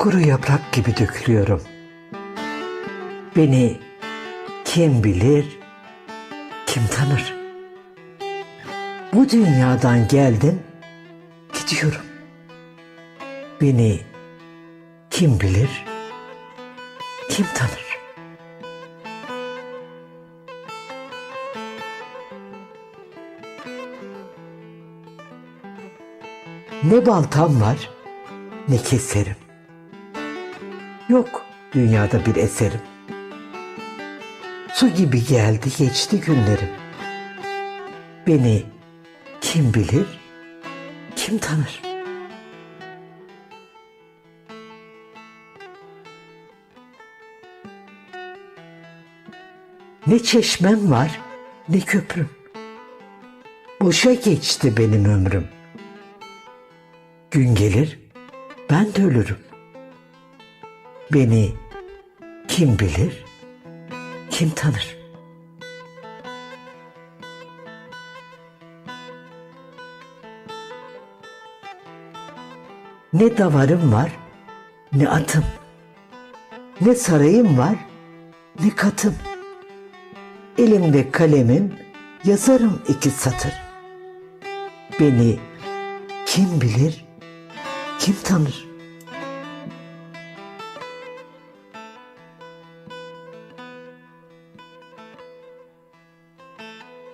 Kuru yaprak gibi dökülüyorum. Beni kim bilir, kim tanır? Bu dünyadan geldim, gidiyorum. Beni kim bilir, kim tanır? Ne baltam var, ne keserim. Yok dünyada bir eserim. Su gibi geldi geçti günlerim. Beni kim bilir, kim tanır? Ne çeşmem var, ne köprüm. Boşa geçti benim ömrüm. Gün gelir, ben de ölürüm. Beni kim bilir, kim tanır? Ne davarım var, ne atım. Ne sarayım var, ne katım. Elimde kalemim, yazarım iki satır. Beni kim bilir, kim tanır?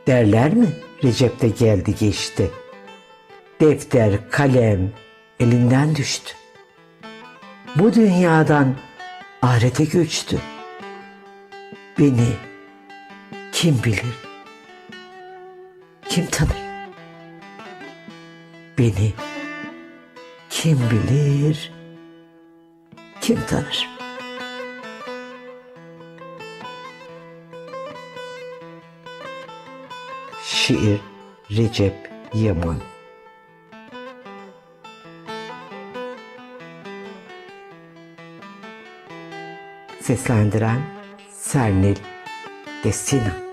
Derler mi Recep de geldi geçti. Defter, kalem elinden düştü. Bu dünyadan ahirete göçtü. Beni kim bilir, kim tanır? Beni kim bilir, kim tanır? Şiir Recep Yaman. Seslendiren Sernil Desina